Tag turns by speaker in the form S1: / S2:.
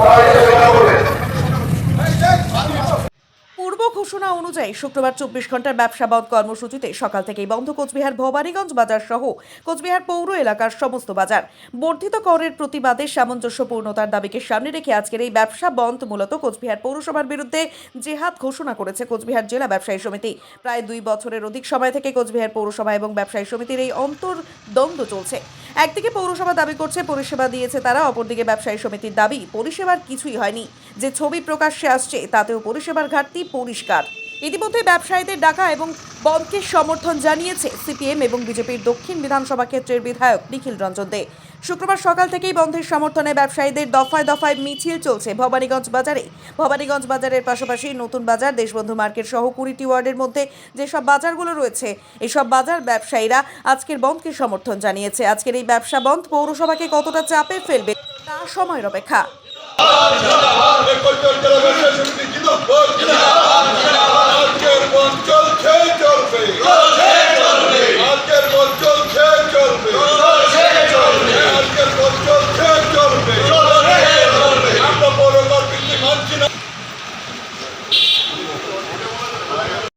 S1: Fire! ঘোষণা অনুযায়ী শুক্রবার চব্বিশ ঘণ্টার ব্যবসা বন্ধ কর্মসূচিতে সকাল থেকেই বন্ধ কোচবিহার, ভবানীগঞ্জ বাজার সহ কোচবিহার পৌর এলাকার সমস্ত বাজার। বর্ধিত করের প্রতিবাদে সামঞ্জস্যপূর্ণতার দাবিকে সামনে রেখে আজকের এই ব্যবসা বন্ধ মূলত কোচবিহার পৌরসভার বিরুদ্ধে জেহাদ ঘোষণা করেছে কোচবিহার জেলা ব্যবসায়ী সমিতি। প্রায় দুই বছরের অধিক সময় থেকে কোচবিহার পৌরসভা এবং ব্যবসায়ী সমিতির এই অন্তর্দ্বন্দ্ব চলছে। একদিকে পৌরসভা দাবি করছে, পরিষেবা দিয়েছে তারা, অপরদিকে ব্যবসায়ী সমিতির দাবি, পরিষেবার কিছুই হয়নি। যে ছবি প্রকাশ্যে আসছে, তাতেও পরিষেবার ঘাটতি পরিষ্কার। ইতিমধ্যে ব্যবসায়ীদের ডাকা এবং বন্ধকে সমর্থন জানিয়েছে সিপিএম এবং বিজেপির দক্ষিণ বিধানসভা ক্ষেত্রের বিধায়ক নিখিল রঞ্জন দে শুক্রবার সকাল থেকেই বন্ধের সমর্থনে ব্যবসায়ীদের দফায় দফায় মিছিল চলছে ভবানীগঞ্জ বাজারে ভবানীগঞ্জ বাজারের পাশাপাশি নতুন বাজার দেশবন্ধু মার্কেট সহ কুড়িটি ওয়ার্ডের মধ্যে যেসব বাজারগুলো রয়েছে এসব বাজার ব্যবসায়ীরা আজকের বন্ধকে সমর্থন জানিয়েছে আজকের এই ব্যবসা বন্ধ পৌরসভাকে কতটা চাপে ফেলবে তা সময়ের অপেক্ষা